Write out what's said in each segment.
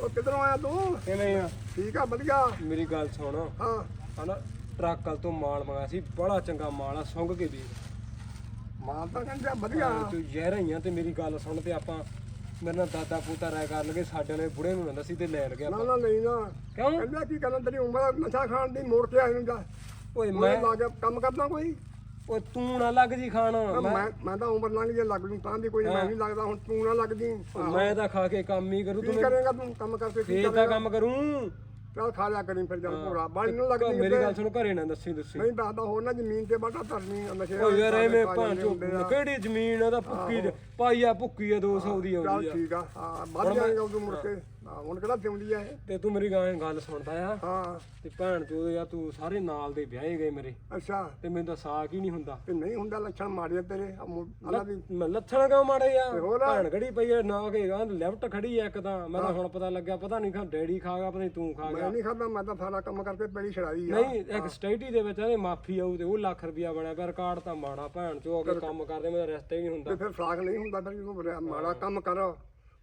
ਉਹ ਕਿੱਧਰੋਂ ਆਇਆ ਤੂੰ? ਕਿਵੇਂ ਆ? ਠੀਕ ਆ ਵਧੀਆ। ਮੇਰੀ ਗੱਲ ਸੁਣ। ਹਾਂ। ਹਨਾ ਟਰੱਕ ਵਾਲ ਤੋਂ ਮਾਲ ਮੰਗਾਇਆ ਸੀ ਬੜਾ ਚੰਗਾ ਮਾਲ ਆ ਸੁੰਘ ਕੇ ਵੀ ਮਾਲ ਤਾਂ ਕਹਿੰਦਾ ਵਧੀਆ। ਤੂੰ ਜ਼ਹਿਰ ਹੀ ਆ ਤੇ ਮੇਰੀ ਗੱਲ ਸੁਣ ਤੇ ਆਪਾਂ ਮੇਰੇ ਨਾਲ ਦਾਦਾ ਪੋਤਾ ਰਾਇ ਕਰ ਲਗੇ ਸਾਡੇ ਨੇ ਬੁੜੇ ਨੂੰ ਨਾ ਸੀ ਤੇ ਲੈ ਲਗੇ ਨਾ ਨਾ ਨਹੀਂ ਨਾ। ਕਿਉਂ? ਕਹਿੰਦਾ ਕੀ ਕਰਨਾ ਤੇਰੀ ਉਮਰ ਨਸ਼ਾ ਖਾਣ ਦੀ ਮੋੜ ਕੇ ਆਇਆ ਜਾ। ਓਏ ਮੈਂ ਮੈਂ ਲਾ ਕੇ ਕੰਮ ਕਰਦਾ ਕੋਈ? ਓਏ ਤੂੰ ਨਾ ਲੱਗ ਜੀ ਖਾਣ। ਮੈਂ ਮੈਂ ਮੈਂ ਤਾਂ ਉਮਰ ਲੰਘ ਜੇ ਲੱਗ ਜੂ ਤਾਂ ਦੀ ਕੋਈ ਮੈਂ ਨਹੀਂ ਲੱਗਦਾ ਹੁਣ ਤੂੰ ਨਾ ਲੱਗਦੀ ਮੈਂ ਤਾਂ ਖਾ ਕੇ ਕੰਮ ਹੀ ਕਰੂ ਕੀ ਤੂੰ ਕਰੇਗਾ ਤੂੰ? ਕੰਮ ਕਰਕੇ ਕੀ ਫੇਰ ਤਾਂ ਕੰਮ ਕਰੂੰ। ਚੱਲ ਖਾ ਲਿਆ ਕਰੀ ਫਿਰ ਜਦ ਭੋਰਾ ਬਾਲੀ ਨੂੰ ਲੱਗਦੀ ਮੇਰੀ ਗੱਲ ਸੁਣ ਘਰੇ ਨਾ ਦੱਸੀ ਦੱਸੀ। ਨਹੀਂ ਦੱਸਦਾ ਹੋਰ ਨਾ ਜ਼ਮੀਨ ਤੇ ਬਾਟਾ ਧਰਨੀ ਨਸ਼ੇ ਓ ਯਾਰ ਐਵੇਂ ਪਾ ਭਾਂ ਜਾਂਦੇ ਚੋ ਹੁੰਦੇ ਆ। ਕਿਹੜੀ ਜ਼ਮੀਨ ਆ ਦਾ ਭੁੱਕੀ ਦੇ- ਪਾਈ ਆ ਭੁੱਕੀ ਆ 200 ਦੀ ਆਉਂਦੀ ਚੱਲ ਆ। ਠੀਕ ਆ। ਹਾਂ ਵੱਧ ਜਾਏਗਾ ਉਦੋਂ ਮੁੜ ਕੇ। ਹਾਂ ਹੁਣ ਕਿਹੜਾ ਸਿਉਂਦੀ ਆ ਇਹ? ਤੇ ਤੂੰ ਮੇਰੀ ਗਾਂ ਗੱਲ ਸੁਣਦਾ ਆ। ਹਾਂ। ਤੇ ਭੈਣ ਚੋ ਯਾਰ ਤੂੰ ਸਾਰੇ ਨਾਲ ਦੇ ਵਿਆਹੇ ਗਏ ਮੇਰੇ। ਅੱਛਾ। ਤੇ ਮੈਨੂੰ ਤਾਂ ਸਾਕ ਹੀ ਨਹੀਂ ਹੁੰਦਾ। ਤੇ ਨਹੀਂ ਹੁੰਦਾ ਲੱਛਣ ਮਾਰਿਆ ਤੇਰੇ? ਅੱਲਾ ਦੀ ਮੈਂ ਲੱਛਣ ਕਿਉਂ ਮਾੜੇ ਆ? ਤੇ ਹੋਰ? ਭੈਣ ਖੜੀ ਪਈ ਆ? ਨਾ ਕੇ ਗਾਂ ਲੈਫਟ ਖੜੀ ਆ ਇੱਕ ਤਾਂ। ਮੈਂ ਤਾਂ ਹੁਣ ਪਤਾ ਲੱਗਿਆ ਪਤਾ ਨਹੀਂ ਖਾ ਡੈਡੀ ਖਾ ਗਿਆ ਪਤਾ ਨਹੀਂ ਤੂੰ ਖਾ ਗਿਆ। ਮੈਂ ਨਹੀਂ ਖਾਦਾ ਮੈਂ ਤਾਂ ਸਾਰਾ ਕੰਮ ਕਰਕੇ ਪੈੜੀ ਛੜਾਈ ਆ। ਨਹੀਂ ਇੱਕ ਸਟੇਟੀ ਦੇ ਵਿੱਚ ਇਹਦੇ ਮਾਫੀ ਆਊ ਤੇ ਉਹ ਲੱਖ ਰੁਪਿਆ ਬਣਿਆ ਪਰ ਰਿਕਾਰਡ ਤਾਂ ਮਾੜਾ। ਭੈਣ ਚੋ ਅਗੇ ਕੰਮ ਕਰਦੇ ਮੇਰਾ ਰਸਤਾ ਹੀ ਨਹੀਂ ਹੁੰਦਾ। ਤੇ ਫਿਰ ਫਰਾਕ ਨਹੀਂ ਹੁੰਦਾ ਫਿਰ ਜਦੋਂ ਬਰਿਆ- ਮਾੜਾ ਕੰਮ ਕਰ।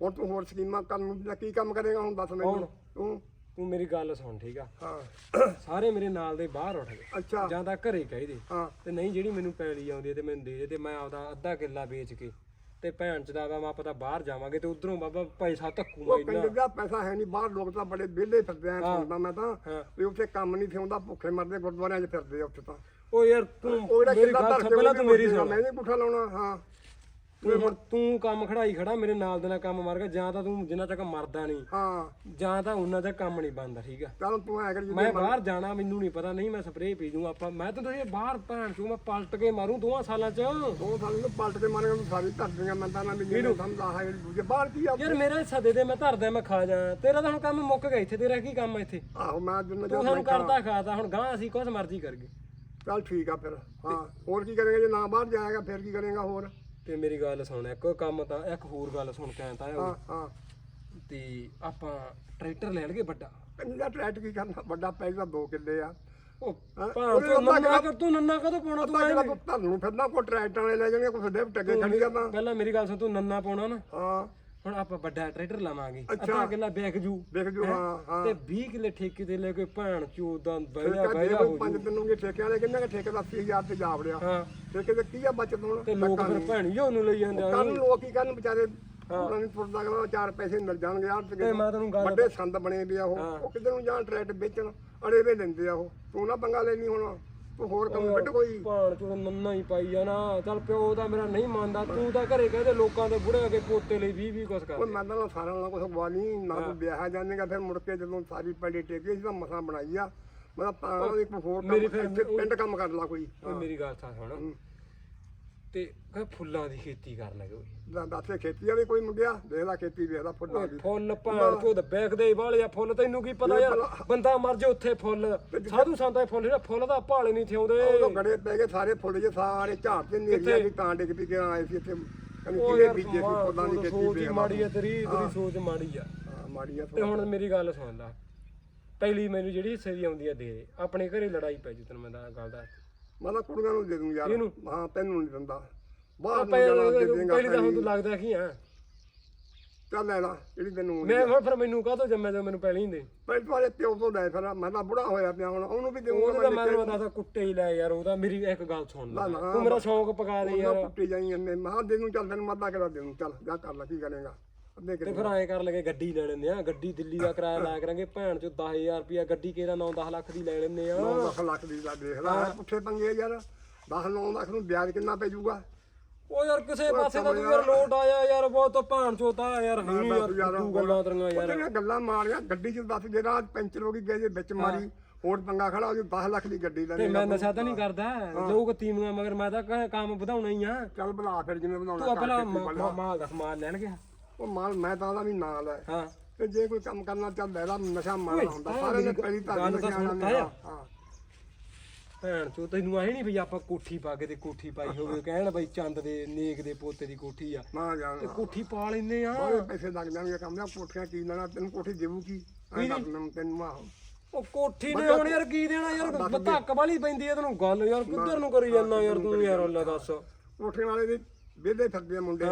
ਹੁਣ ਤੂੰ ਹੋਰ ਸਕੀਮਾਂ ਕਰਨ ਨੂੰ ਜਾਂ ਕੀ ਕੰਮ ਕਰੇਗਾ ਹੁਣ ਦੱਸ ਮੈਨੂੰ। ਤੂੰ? ਤੂੰ ਮੇਰੀ ਗੱਲ ਸੁਣ ਠੀਕ ਆ? ਹਾਂ। ਸਾਰੇ ਮੇਰੇ ਨਾਲ ਦੇ ਬਾਹਰ ਉੱਠ ਗਏ। ਅੱਛਾ। ਜਾਂ ਤਾਂ ਘਰੇ ਕਹੀਦੇ ਹਾਂ। ਤੇ ਨਹੀਂ ਜਿਹੜੀ ਮੈਨੂੰ ਪੈਲੀ ਆਉਂਦੀ ਹੈ ਤੇ ਮੈਨੂੰ ਦੇ ਦੇ ਤੇ ਮੈਂ ਆਪਦਾ ਅੱਧਾ ਕਿੱਲਾ ਵੇਚ ਕੇ ਤੇ ਭੈਣ ਚ ਦਾ ਵਾ ਮੈਂ ਪਤਾ ਬਾਹਰ ਜਾਵਾਂਗੇ ਤੇ ਉਧਰੋਂ ਬਾਬਾ ਪੈਸਾ ਧੱਕੂ ਉਹ ਮੈਂ ਪਿੰਡ ਦਾ ਪੈਸਾ ਹੈ ਨਹੀਂ ਬਾਹਰ ਲੋਕ ਤਾਂ ਬੜੇ ਵਿਹਲੇ ਫਿਰਦੇ ਆ ਸੁਣਦਾ ਮੈਂ ਤਾਂ ਹਾਂ। ਵੀ ਉੱਥੇ ਕੰਮ ਨਹੀਂ ਥਿਉਂਦਾ ਭੁੱਖੇ ਮਰਦੇ ਗੁਰਦੁਆਰਿਆਂ 'ਚ ਫਿਰਦੇ ਆ ਉੱਥੇ ਤਾਂ। ਓ ਯਾਰ ਤੂੰ ਉਹ ਜਿਹੜਾ ਮੇਰੀ ਗੱਲ ਧਰ ਸੁਣ ਕੇ ਪਹਿਲਾਂ ਤੂੰ ਮੇਰੀ ਸੁਣ। ਮੈਂ ਨਹੀਂ ਪੁੱਠਾ ਲਾਉਣਾ ਹਾਂ। ਤੂੰ ਹੁਣ ਤੂੰ ਕੰਮ ਖੜਾਈ ਖੜਾ ਮੇਰੇ ਨਾਲ ਦੇ ਨਾਲ ਕੰਮ ਮਾਰ ਗਿਆ ਜਾਂ ਤਾਂ ਤੂੰ ਜਿੰਨਾ ਤੱਕ ਮਰਦਾ ਨਹੀਂ ਹਾਂ। ਜਾਂ ਤਾਂ ਉਹਨਾਂ ਦਾ ਕੰਮ ਨਹੀਂ ਬਣਦਾ ਠੀਕ ਆ? ਚੱਲ ਤੂੰ ਐ ਕਰ ਜੀ ਮੈਂ ਬਾਹਰ ਜਾਣਾ ਮੈਨੂੰ ਨਹੀਂ ਪਤਾ ਨਹੀਂ ਮੈਂ ਸਪਰੇਅ ਪੀ ਦੂੰ ਆਪਾਂ। ਮੈਂ ਤਾਂ ਤੁਸੀਂ ਬਾਹਰ ਭੈਣ ਚੋਂ ਮੈਂ ਪਲਟ ਕੇ ਮਾਰੂੰ ਦੋਹਾਂ ਸਾਲਾਂ ਚ। ਦੋ ਸਾਲ ਨੂੰ ਪਲਟ ਕੇ ਮਾਰੇਗਾ ਤੂੰ ਸਾਰੀ ਧਰ ਦੇਗਾ ਮੈਂ ਤਾਂ ਨਾ ਜਿਹਨੂੰ ਸਮਝਾ ਹੈ ਦੂਜੇ ਬਾਹਰ ਕੀ ਆ? ਯਾਰ ਮੇਰਾ ਹਿੱਸਾ ਦੇ ਦੇ ਮੈਂ ਧਰਦਾ ਮੈਂ ਖਾ ਜਾ। ਤੇਰਾ ਤਾਂ ਹੁਣ ਕੰਮ ਮੁੱਕ ਗਿਆ ਇੱਥੇ ਤੇਰਾ ਕੀ ਕੰਮ ਇੱਥੇ? ਆਹੋ ਮੈਂ ਜਿੰਨਾ ਤੂੰ ਸਾਨੂੰ ਕਰਦਾ ਖਾਦਾ ਹੁਣ ਗਾਂ ਅਸੀਂ ਕੁਛ ਮਰਜ਼ੀ ਕਰਗੇ ਚੱਲ ਠੀਕ ਆ ਫਿਰ ਹਾਂ ਹੋਰ ਕੀ ਕਰੇਗਾ ਜੇ ਨਾ ਬਾਹਰ ਜਾਏਗਾ ਫਿਰ ਕੀ ਕਰੇਗਾ ਹੋਰ? ਤੇ ਮੇਰੀ ਗੱਲ ਸੁਣ ਇੱਕ ਕੰਮ ਤਾਂ ਇੱਕ ਹੋਰ ਗੱਲ ਸੁਣ ਕੇ ਆਇਆ ਹਾਂ ਹਾਂ। ਤੇ ਆਪਾਂ ਟਰੈਕਟਰ ਲੈ ਲਗੇ ਵੱਡਾ। ਕੰਜਾ ਟਰੈਟ ਕੀ ਕਰਨਾ ਵੱਡਾ ਪੈਸਾ ਦੋ ਕਿੱਲੇ ਆ। ਉਹ ਹਾਂ, ਭਾਂ ਉਹਦੇ ਤੂੰ ਅੱਧਾ ਨੰਨਾ ਕਰ ਤੂੰ ਨੰਨਾ ਕਦੋਂ ਪਾਉਣਾ ਤੂੰ ਤੂੰ ਤੁਹਾਨੂੰ ਫਿਰਨਾ ਕੋ ਟਰੈਕਟਰ ਵਾਲੇ ਲੈ ਜਾਣਗੇ ਕੋਈ ਡਿਫਟ ਅੱਗੇ ਖੜੀ ਕਰਨਾ। ਪਹਿਲਾਂ ਮੇਰੀ ਗੱਲ ਸੁਣ ਤੂੰ ਨੰਨਾ ਪਾਉਣਾ ਨਾ। ਹਾਂ। ਹੁਣ ਆਪਾਂ ਵੱਡਾ ਟਰੈਕਟਰ ਲਵਾਂਗੇ। ਅੱਧਾ ਕਿੱਲਾ ਵਿਕ ਜੂ। ਦੇਖ ਜੋ ਹਾਂ? ਹਾਂ ਤੇ 20 ਕਿੱਲੇ ਠੇਕੇ ਤੇ ਲੈ ਕੇ ਭੈਣ ਚੋਦਾਂ ਜੇ ਜਾ ਕੋਈ ਹੋ ਪੰਜ ਜੂ ਦਿਨ ਨੂੰ ਠੇਕੇ ਵਾਲੇ ਕਿੰਨੇ ਕੁ ਠੇਕੇ ਦਾ 80000 ਤੇ ਜਾ ਵੜਿਆ ਹਾਂ। ਠੇਕੇ ਤੇ ਕੀ ਆ ਬਚਤ ਹੁਣ? ਤੇ ਲੋਕ ਫਿਰ ਭੈਣੀ ਉਹਨੂੰ ਲਈ ਜਾਂਦੇ ਆ। ਲੋਕ ਕੀ ਕਰਨ ਵਿਚਾਰੇ? ਉਹਨਾਂ ਨੂੰ ਤੁਰਦਾ ਅਗਲਾ ਚਾਰ ਪੈਸੇ ਮਿਲ ਜਾਣਗੇ ਯਾਰ ਤੇ ਮੈਂ ਤੈਨੂੰ ਗੱਲ ਵੱਡੇ ਸੰਦ ਬਣੇ ਵੀ ਆ ਉਹ ਉਹ ਕਿੱਧਰ ਨੂੰ ਜਾਣ ਟਰੈਕਟ ਵੇਚਣ ਅੜੇ ਵੇ ਲੈਂਦੇ ਆ ਉਹ। ਤੂੰ ਨਾ ਪੰਗਾ ਲੈਣੀ ਹੁਣ। ਹੋਰ ਕੰਮ ਵੱਢ ਕੋਈ? ਭਾਣ ਚੋਂ ਨੰਨਾ ਹੀ ਪਾਈ ਜਾਣਾ। ਚੱਲ ਪਿਓ ਤਾਂ ਮੇਰਾ ਨਹੀਂ ਮੰਨਦਾ। ਤੂੰ ਤਾਂ ਘਰੇ ਕਹਦੇ ਲੋਕਾਂ ਦੇ ਬੁੜੇ ਅਗੇ ਪੋਤੇ ਲਈ 20 20 ਕੁਛ ਕਰ। ਉਹ ਮੈਂ ਤਾਂ ਸਾਰਿਆਂ ਨਾਲ ਗਵਾ ਨਹੀਂ ਨਾ ਤੂੰ ਵਿਆਹ ਜਾਣੇਗਾ ਫਿਰ ਮੁੜ ਕੇ ਜਦੋਂ ਸਾਰੀ ਪੈੜੀ ਟੇਕੀ ਸੀ ਤਾਂ ਮਸਾਂ ਬਣਾਈ ਆ। ਮੈਂ ਤਾਂ ਇੱਕ ਹੋਰ ਮੇਰੀ ਫਿਰ ਪਿੰਡ ਕੰਮ ਕਰ ਲਾ ਕੋਈ। ਓਏ ਮੇਰੀ ਗੱਲ ਤਾਂ ਸੁਣ। ਤੇ ਕਹ ਫੁੱਲਾਂ ਦੀ ਖੇਤੀ ਕਰ ਲੈ ਕੋਈ ਦਾ- ਦੱਸੇ ਖੇਤੀ ਵਾਲੀ ਕੋਈ ਮੁੰਡਿਆ ਦੇਖ ਲੈ ਖੇਤੀ ਵੇਖਦਾ ਫੁੱਲਾਂ ਦੀ। ਫੁੱਲ ਭਾਣ ਚੋਂ ਬੈਕਦੇ ਵਾਲੇ ਆ ਫੁੱਲ ਤੈਨੂੰ ਕੀ ਪਤਾ ਯਾਰ ਬੰਦਾ ਮਰ ਜੇ ਉੱਥੇ ਫੁੱਲ। ਸਾਧੂ ਸੰਤਾਂ ਦੇ ਫੁੱਲ ਜਿਹੜਾ ਫੁੱਲ ਦਾ ਭਾਲੇ ਨਹੀਂ ਥਿਉਂਦੇ ਉਦੋਂ ਗੜੇ ਪੈ ਗਏ ਸਾਰੇ ਫੁੱਲ ਜੇ ਸਾਰੇ ਝਾੜ ਤੇ ਨੇਰੀਆਂ ਦੀ ਤਾਂ ਡਿੱਗ ਪਈ ਕੇ ਆਏ ਸੀ ਇੱਥੇ। ਕਹਿੰਦੇ ਉਹ ਕਿਹੜੇ ਬੀਜੇ ਸੀ ਫੁੱਲਾਂ ਦੀ ਖੇਤੀ ਵੇਖ ਮਾੜੀ ਆ ਤੇਰੀ ਤੇਰੀ ਸੋਚ ਮਾੜੀ ਆ। ਹਾਂ ਮਾੜੀਆਂ ਤੇ ਹੁਣ ਮੇਰੀ ਗੱਲ ਸੁਣ ਲੈ। ਪਹਿਲੀ ਮੈਨੂੰ ਜਿਹੜੀ ਹਿੱਸੇ ਦੀ ਆਉਂਦੀ ਆ ਦੇ ਦੇ। ਆਪਣੇ ਘਰੇ ਲੜਾਈ ਪੈ ਜੂ ਤੈਨੂੰ ਮੈਂ ਤਾਂ ਗੱਲ ਦੱਸ ਮੈਂ ਤਾਂ ਕੁੜੀਆਂ ਨੂੰ ਦੇ ਦੂੰ ਯਾਰ। ਇਹਨੂੰ? ਹਾਂ ਤੈਨੂੰ ਨਹੀਂ ਦਿੰਦਾ। ਬਾਹਰ ਨੂੰ ਜਾਣਾ ਦੇ ਦੇਂਗਾ ਪਹਿਲੀ ਤਾਂ ਹੁਣ ਤੂੰ ਲੱਗਦਾ ਕੀ ਆ? ਚੱਲ ਲੈ ਲਾ ਜਿਹੜੀ ਤੈਨੂੰ ਮੈਂ ਹੁਣ ਫਿਰ ਮੈਨੂੰ ਕਾਹਤੋਂ ਜੰਮਿਆ ਜੋ ਮੈਨੂੰ ਪਹਿਲੀ ਦੇ? ਪਹਿਲੇ ਤੁਹਾਡੇ ਪਿਓ ਤੋਂ ਲੈ ਫਿਰ ਮੈਂ ਤਾਂ ਬੁੜਾ ਹੋਇਆ ਪਿਆ ਹੁਣ ਉਹਨੂੰ ਵੀ ਦੇਊਂਗਾ ਉਹਦਾ ਮੈਂ ਤੈਨੂੰ ਦੱਸਦਾ ਕੁੱਟੇ ਹੀ ਲੈ ਯਾਰ ਉਹਦਾ ਮੇਰੀ ਇੱਕ ਗੱਲ ਸੁਣ ਲੈ। ਨਾ, ਤੂੰ ਮੇਰਾ ਸ਼ੌਂਕ ਪਕਾ ਦੇ ਉਹਨਾਂ ਯਾਰ। ਕੁੱਟੀ ਜਾਈ ਜਾਂਦੇ। ਮਾਂ ਦੇ ਨੂੰ ਚੱਲ ਤੈਨੂੰ ਮੱਦਾ ਕਿਹੜਾ ਦੇ ਦੂੰ। ਚੱਲ ਜਾ ਕਰ ਲੈ ਕੀ ਕਰੇਗਾ। ਅੱਧੇ ਤੇ ਫਿਰ ਐਂ ਕਰ ਲਗੇ ਗੱਡੀ ਲੈ ਲੈਂਦੇ ਆ ਗੱਡੀ ਦਿੱਲੀ ਦਾ ਕਿਰਾਇਆ ਲਾਇਆ ਕਰਾਂਗੇ ਭੈਣ ਚੋਂ 10000 ਰੁਪਿਆ ਗੱਡੀ ਕਿਹਦਾ 9-10 ਲੱਖ ਦੀ ਲੈ ਲੈਂਦੇ ਆ। 9 ਲੱਖ ਲੱਖ ਦੀ ਦਾ ਦੇਖ ਲੈ ਪੁੱਠੇ ਪੰਗੇ ਯਾਰ 10 9 ਲੱਖ ਨੂੰ ਵਿਆਜ ਕਿੰਨਾ ਪੈ ਜਾਊਗਾ? ਉਹ ਯਾਰ ਕਿਸੇ ਪਾਸੇ ਦਾ ਤੂੰ ਯਾਰ ਲੋਟ ਆਇਆ ਯਾਰ ਬਹੁਤ ਤਾਂ ਭੈਣ ਚੋਤਾ ਯਾਰ ਨਹੀਂ ਯਾਰ ਤੂੰ ਗੱਲਾਂ ਤੇਰੀਆਂ ਯਾਰ। ਉਹਦੀਆਂ ਗੱਲਾਂ ਮਾਰੀਆਂ ਗੱਡੀ ਚ ਦੱਸ ਜਿਹੜਾ ਪੈਂਚਰ ਹੋ ਗਈ ਗਏ ਜੇ ਵਿੱਚ ਮਾਰੀ ਹੋਰ ਪੰਗਾ ਖੜਾ ਉਹ 10 ਲੱਖ ਦੀ ਗੱਡੀ ਤੇ ਲੈਣੀ ਮੈਂ ਨਸ਼ਾ ਤਾਂ ਨਹੀਂ ਕਰਦਾ ਲੋਕ ਤੀਵੀਆਂ ਮਗਰ ਮੈਂ ਤਾਂ ਕੰਮ ਵਧਾਉਣਾ ਹੀ ਆ। ਚੱਲ ਬਣਾ ਫਿਰ ਜਿਵੇਂ ਬਣਾਉਣਾ ਤੂੰ ਆਪਣਾ ਤੂੰ ਮਾਲ ਦਾ ਸਮਾਨ ਲੈਣ ਗਿਆ ਉਹ ਮਾਲ ਮੈਂ ਤਾਂ ਉਹਦਾ ਵੀ ਨਾਲ ਹੈ। ਹਾਂ। ਤੇ ਜੇ ਕੋਈ ਕੰਮ ਕਰਨਾ ਚੱਲ ਲੈ ਲਾ ਨਸ਼ਾ ਮਾਰਨਾ ਹੁੰਦਾ। ਸਾਰੇ ਨੇ ਪਹਿਲੀ ਤਾਂ ਗੱਲ ਤਾਂ। ਹਾਂ। ਭੈਣ ਚੋ ਤੈਨੂੰ ਆਏ ਨਹੀਂ ਵੀ ਆਪਾਂ ਕੋਠੀ ਪਾ ਕੇ ਤੇ ਕੋਠੀ ਪਾਈ ਹੋਵੇ। ਕਹਿਣ ਬਈ ਚੰਦ ਦੇ ਨੇਕ ਦੇ ਪੋਤੇ ਦੀ ਕੋਠੀ ਆ। ਨਾ ਜਾਣ। ਤੇ ਕੋਠੀ ਪਾ ਲੈਨੇ ਆ। ਸਾਰੇ ਪੈਸੇ ਲੱਗ ਜਾਣਗੇ ਕੰਮ ਦਾ। ਕੋਠੀਆਂ ਕੀ ਲੈਣਾ? ਤੈਨੂੰ ਕੋਠੀ ਦੇਵੂ ਕੀ? ਐਂ ਮੈਨੂੰ ਤੈਨੂੰ ਆਹੋ। ਉਹ ਕੋਠੀ ਨੇ ਹੁਣ ਯਾਰ ਕੀ ਦੇਣਾ ਯਾਰ? ਧੱਕ ਵਾਲੀ ਪੈਂਦੀ ਐ ਤੈਨੂੰ ਗੱਲ। ਯਾਰ ਕਿੱਧਰ ਨੂੰ ਕਰੀ ਜਾਂਦਾ ਯਾਰ ਤੂੰ ਯਾਰ ਅੱਲਾ ਦੱਸ। ਕੋਠੇ ਵਾਲੇ ਦੇ ਵਿਹਲੇ ਫਿਰਦੇ ਆ ਮੁੰਡੇ।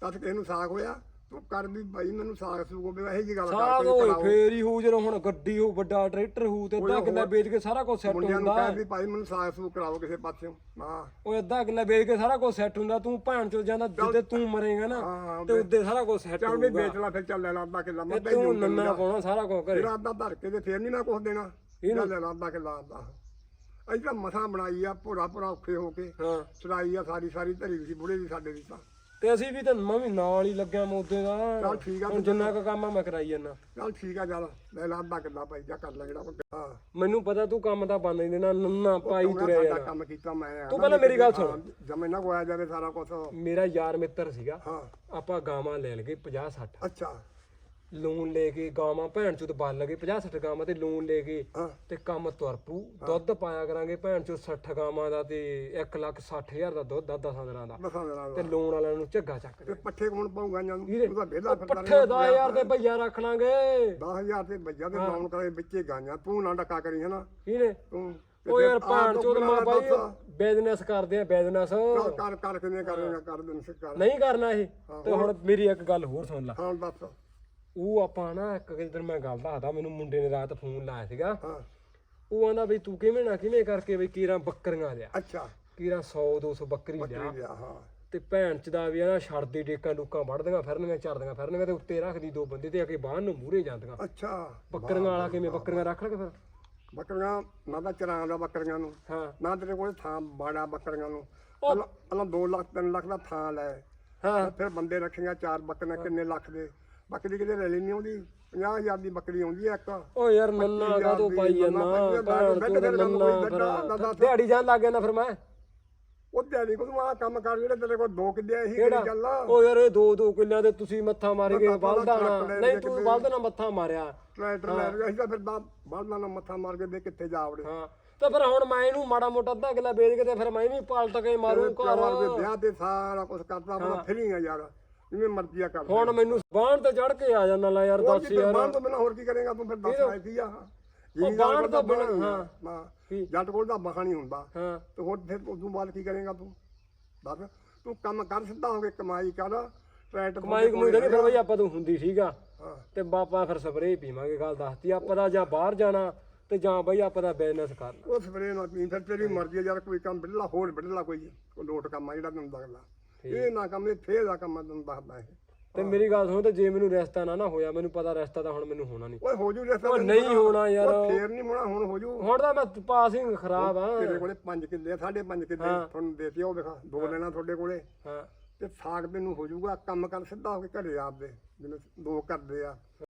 ਦੱਸ ਕਿਸੇ ਨੂੰ ਸਾਖ ਹੋਇਆ। ਤੂੰ ਕਰ ਵੀ ਭਾਈ ਮੈਨੂੰ ਸਾਗ ਸੂਗ ਹੋਵੇ ਇਹੋ ਜੀ ਗੱਲ ਕਰ ਸਾਗ ਕੋਈ ਕਰਾਓ। ਫੇਰ ਹੀ ਹੋਊ ਜਦੋਂ ਹੁਣ ਗੱਡੀ ਹੋਊ ਵੱਡਾ ਟਰੈਕਟਰ ਹੋਊ ਤੇ ਅੱਧਾ ਕਿੱਲਾ ਵੇਚ ਕੇ ਸਾਰਾ ਕੁਝ ਸੈੱਟ ਮੁੰਡਿਆਂ ਨੂੰ ਹੁੰਦਾ। ਕਹਿ ਵੀ ਭਾਈ ਮੈਨੂੰ ਸਾਗ ਸੂਗ ਕਰਾਓ ਕਿਸੇ ਪਾਸਿਓਂ। ਹਾਂ ਓਏ ਅੱਧਾ ਕਿੱਲਾ ਵੇਚ ਕੇ ਸਾਰਾ ਕੁਝ ਸੈੱਟ ਹੁੰਦਾ ਤੂੰ ਭੈਣ ਚੋ ਜਾਂਦਾ ਜਿੱਦੇ ਤੂੰ ਮਰੇਗਾ ਨਾ ਹਾਂ, ਤੇ ਉੱਦੇ ਸਾਰਾ ਕੁਝ ਸੈੱਟ ਚੱਲ ਵੀ ਹੋਊਗਾ। ਵੇਚ ਲਾ ਫਿਰ ਚੱਲ ਲੈ ਲਾ ਅੱਧਾ ਕਿੱਲਾ ਮੈਂ ਤੇ ਤੂੰ ਨੰਨਾ ਪਾਉਣਾ ਸਾਰਾ ਕੁਝ ਘਰੇ। ਜਿਹੜਾ ਅੱਧਾ ਧਰ ਕੇ ਤੇ ਫੇਰ ਨਹੀਂ ਨਾ ਕੁਛ ਦੇਣਾ। ਚੱਲ ਲੈ ਲਾ ਅੱਧਾ ਕਿੱਲਾ ਅੱਧਾ। ਅਸੀਂ ਤਾਂ ਮਸਾਂ ਬਣਾਈ ਆ ਭੋਰਾ ਭੋਰਾ ਔਖੇ ਹੋ ਕੇ। ਹਾਂ। ਚੜਾਈ ਆ ਸਾਰੀ ਸਾਰੀ ਧਰੀ ਸੀ ਬੁੜੇ ਦੀ ਸਾਡੇ ਦੀ ਤਾਂ। ਤੇ ਅਸੀਂ ਵੀ ਤਾਂ ਮੈਂ ਵੀ ਨਾਲ ਹੀ ਲੱਗਿਆ ਮੋਦੇ ਦਾ। ਚੱਲ ਠੀਕ ਆ ਹੁਣ ਜਿੰਨਾ ਕੁ ਕੰਮ ਆ ਮੈਂ ਕਰਾਈ ਜਾਂਦਾ। ਚੱਲ ਠੀਕ ਆ ਚੱਲ। ਲੈ ਲਾ ਅੱਧਾ ਕਿੱਲਾ ਭਾਈ ਜਾ ਕਰ ਲੈ ਜਿਹੜਾ ਹਾਂ। ਮੈਨੂੰ ਪਤਾ ਤੂੰ ਕੰਮ ਤਾਂ ਬੰਦ ਨਹੀਂ ਦੇਣਾ ਨੰਨਾ ਪਾਈ ਤੁਰਿਆ ਸਾਡਾ ਜਾਣਾ। ਕੰਮ ਕੀਤਾ ਮੈਂ? ਤੂੰ ਪਹਿਲਾਂ ਮੇਰੀ ਗੱਲ ਸੁਣ। ਜਮੇ ਨਾ ਕੋਇਆ ਜਾਵੇ ਸਾਰਾ ਕੁਝ ਮੇਰਾ ਯਾਰ ਮਿੱਤਰ ਸੀਗਾ। ਹਾਂ। ਆਪਾਂ ਗਾਵਾਂ ਲੈ ਲਗੇ 50 60 ਅੱਛਾ। ਲੋਨ ਲੈ ਕੇ ਗਾਵਾਂ ਭੈਣ ਚੋਂ ਤੇ ਬਲ ਲਗੇ 50 60 ਗਾਵਾਂ ਤੇ ਲੋਨ ਲੈ ਕੇ ਹਾਂ। ਤੇ ਕੰਮ ਤੁਰ ਪੂ ਦੁੱਧ ਪਾਇਆ ਕਰਾਂਗੇ ਭੈਣ ਚੋਂ 60 ਗਾਵਾਂ ਦਾ ਤੇ 1 ਲੱਖ 60 ਹਜ਼ਾਰ ਦਾ ਦੁੱਧ 10 ਦਿਨਾਂ ਦਾ। ਦੇ। ਨਾਲ ਤੇ ਲੋਨ ਵਾਲਿਆਂ ਨੂੰ ਝੱਗਾ ਚੱਕ ਤੇ ਪੱਠੇ ਕੌਣ ਨੂੰ? ਇਹਦੇ- ਉਹਦਾ ਵਿਹਲਾ ਉਹ ਪੱਠੇ ਦਾ ਯਾਰ ਤੇ ਭਈਆ ਰੱਖ ਲਾਂਗੇ। 10000 ਤੇ ਬੱਜਾ ਤੇ ਲਾਉਣ ਕਰੇ ਵਿੱਚੇ ਗਾਈਆਂ। ਤੂੰ ਨਾ ਡੱਕਾ ਕਰੀ ਹਨਾ? ਇਹਨੇ ਤੂੰ ਉਹ ਯਾਰ ਭੈਣ ਚੋਂ ਮੈਂ ਬਾਈ ਬਿਜ਼ਨਸ ਕਰਦੇ ਆ ਬਿਜ਼ਨਸ ਕਰ ਕਰ ਕਰ ਕਿਵੇਂ ਕਰੇਗਾ ਕਰ ਦਿਨ ਸੇ ਕਰ ਨਹੀਂ ਕਰਨਾ ਇਹ। ਤੇ ਹੁਣ ਮੇਰੀ ਇੱਕ ਗੱਲ ਹੋਰ ਸੁਣ ਲੈ। ਹਾਂ ਦੱਸ। ਉਹ ਆਪਾਂ ਨਾ ਇੱਕ ਦਿਨ ਮੈਂ ਗੱਲ ਦੱਸਦਾ ਮੈਨੂੰ ਮੁੰਡੇ ਨੇ ਰਾਤ ਫੋਨ ਲਾਇਆ ਸੀਗਾ। ਹਾਂ। ਉਹ ਆਂਦਾ ਵੀ ਤੂੰ ਕਿਵੇਂ ਨਾ ਕਿਵੇਂ ਕਰਕੇ ਵੀ ਕੀਰਾਂ ਬੱਕਰੀਆਂ ਲਿਆ। ਅੱਛਾ। ਕੀਰਾਂ 100 200 ਬੱਕਰੀ ਲਿਆ। ਆ ਹਾਂ। ਤੇ ਭੈਣ ਚ ਦਾ ਵੀ ਆ ਨਾ ਛੱਡਦੀ ਡੇਕਾਂ ਡੂਕਾਂ ਵੜਦੀਆਂ ਫਿਰਨੀਆਂ ਚੜਦੀਆਂ ਫਿਰਨੀਆਂ ਤੇ ਉੱਤੇ ਰੱਖਦੀ ਦੋ ਬੰਦੇ ਤੇ ਆ ਕੇ ਬਾਹਰ ਨੂੰ ਮੂਹਰੇ ਜਾਂਦੀਆਂ। ਅੱਛਾ। ਬੱਕਰੀਆਂ ਵਾਲਾ ਕਿਵੇਂ ਬੱਕਰੀਆਂ ਰੱਖ ਲਗੇ ਫਿਰ? ਬੱਕਰੀਆਂ ਨਾ ਤਾਂ ਚਰਾਂ ਦਾ ਬੱਕਰੀਆਂ ਨੂੰ। ਹਾਂ। ਨਾ ਤੇਰੇ ਕੋਲ ਥਾਂ ਬਾੜਾ ਬੱਕਰੀਆਂ ਨੂੰ। ਅਲਾਂ 2 ਲੱਖ 3 ਲੱਖ ਦਾ ਥਾਂ ਲੈ। ਹਾਂ। ਫਿਰ ਬੰਦੇ ਰੱਖੇਗਾ ਚਾਰ ਬੱਕਰੀਆਂ ਕਿੰਨੇ ਲੱਖ ਦੇ। ਬੱਕਰੀ ਕਿਤੇ ਲੈ ਲੈਣੀ ਆਉਂਦੀ? 50000 ਦੀ ਬੱਕਰੀ ਆਉਂਦੀ ਆ ਇੱਕ। ਓ ਯਾਰ ਨੰਨਾ ਕਾ ਤੂੰ ਪਾਈ ਜਾਂਦਾ ਤੇ ਫਿਰ ਦਿਹਾੜੀ ਜਾਣ ਲੱਗ ਗਿਆ ਨਾ ਫਿਰ ਮੈਂ। ਉਹ ਦਿਹਾੜੀ ਕੋਲ ਆ ਕੰਮ ਕਰ ਜਿਹੜੇ ਤੇਰੇ ਕੋਲ ਦੋ ਕਿੱਲੇ ਇਹੀ ਕਿਹੜਾ? ਕਰੀ ਚੱਲ ਓ ਯਾਰ ਇਹ ਦੋ ਦੋ ਕਿੱਲਿਆਂ ਦੇ ਤੁਸੀਂ ਮੱਥਾ ਮਾਰ ਕੇ ਬਲਦਾ ਨਾ। ਨਹੀਂ ਕੇ ਤੂੰ ਬਲਦ ਨਾਲ ਮੱਥਾ ਮਾਰਿਆ। ਟਰੈਕਟਰ ਲੈ ਗਿਆ ਅਸੀਂ ਤਾਂ ਫਿਰ ਬਾਲਦਾਂ ਨਾਲ ਮੱਥਾ ਮਾਰ ਕੇ ਦੇ ਕਿੱਥੇ ਜਾ ਵੜੇ। ਹਾਂ। ਤੇ ਫਿਰ ਹੁਣ ਮੈਂ ਇਹਨੂੰ ਮਾੜਾ ਮੋਟਾ ਅੱਧਾ ਕਿੱਲਾ ਵੇਚ ਕੇ ਤੇ ਫਿਰ ਮੈਂ ਵੀ ਪਾਲਟ ਕੇ ਮਾਰੂ ਘਰ। ਦੇ ਵਿਆਹ ਤੇ ਸਾਰਾ ਕੁਝ ਕਰਦਾ ਮੈਂ ਫਰੀ ਆ ਯਾਰ। ਜਿਵੇਂ ਮਰਜ਼ੀ ਆ ਕਰ ਹੁਣ ਮੈਨੂੰ ਬਾਣ ਤੇ ਚੜ ਕੇ ਆ ਜਾਂਦਾ ਲੈ ਯਾਰ ਦੱਸ ਯਾਰ। ਬਾਣ ਤੋਂ ਬਿਨਾ ਹੋਰ ਕੀ ਕਰੇਗਾ ਤੂੰ ਫਿਰ ਦੱਸ ਆਈ ਕੀ ਆ? ਉਹ ਬਾਣ ਤੋਂ ਬਿਨਾਂ, ਹਾਂ। ਜੱਟ ਕੋਲ ਦਾ ਬਖਾ ਨਹੀਂ ਹੁੰਦਾ। ਹਾਂ। ਤੇ ਹੋਰ ਫਿਰ ਤੋਂ ਬਾਅਦ ਕੀ ਕਰੇਗਾ ਤੂੰ? ਦੱਸ। ਤੂੰ ਕੰਮ ਕਰ ਸਿੱਧਾ ਹੋ ਕੇ ਕਮਾਈ ਕਰ। ਟਰੈਕਟਰ ਕਮਾਈ ਕਮਾਈ ਨਹੀਂ ਫਿਰ ਬਈ ਆਪਾਂ ਤੋਂ ਹੁੰਦੀ ਹਾਂ। ਤੇ ਬਾਪਾ ਫਿਰ ਸਪਰੇਅ ਪੀਵਾਂਗੇ ਗੱਲ ਦੱਸਤੀ। ਆਪਾਂ ਦਾ ਜਾਂ ਬਾਹਰ ਜਾਣਾ ਤੇ ਜਾਂ ਬਈ ਆਪਾਂ ਦਾ ਬਿਜ਼ਨਸ ਕਰਨਾ। ਉਹ ਸਪਰੇ ਨਾ ਪੀਂ ਫਿਰ ਤੇਰੀ ਮਰਜ਼ੀ ਆ ਯਾਰ ਕੋਈ ਕੰਮ ਬਿੜਲਾ ਹੋਰ ਬਿੜਲਾ ਕੋਈ ਕੋਈ ਲੋਟ ਕੰਮ ਆ ਜਿਹੜਾ ਤੈਨੂੰ ਲੱਗਦਾ। ਇਹ ਨਾ ਕੰਮ ਇਹ ਫੇਰ ਦਾ ਕੰਮ ਆ ਤੈਨੂੰ ਦੱਸਦਾ ਇਹ। ਤੇ ਮੇਰੀ ਗੱਲ ਸੁਣ ਤੇ ਜੇ ਮੈਨੂੰ ਰਿਸ਼ਤਾ ਨਾ ਨਾ ਹੋਇਆ ਮੈਨੂੰ ਪਤਾ ਰਿਸ਼ਤਾ ਤਾਂ ਹੁਣ ਮੈਨੂੰ ਹੋਣਾ ਨਹੀਂ। ਓਏ ਹੋ ਜੂ ਉਹ ਨਹੀਂ ਹੋਣਾ। ਯਾਰ। ਫੇਰ ਨਹੀਂ ਹੋਣਾ ਹੁਣ ਹੋ ਜੂ ਹੁਣ ਤਾਂ ਮੈਂ ਪਾਸਿੰਗ ਖਰਾਬ ਆ। ਤੇਰੇ ਕੋਲੇ 5 ਕਿੱਲੇ 5.5 ਕਿੱਲੇ ਤੁਹਾਨੂੰ ਦੇਤੀ ਉਹ ਦਿਖਾ ਦੋ ਲੈਣਾ ਤੁਹਾਡੇ ਕੋਲੇ। ਹਾਂ। ਤੇ ਸਾਗ ਤੈਨੂੰ ਹੋ ਜੂਗਾ ਕੰਮ ਕਰ ਸਿੱਧਾ ਹੋ ਕੇ ਘਰੇ ਆਪਦੇ ਜਿਵੇਂ ਲੋਕ ਕਰਦੇ ਆ।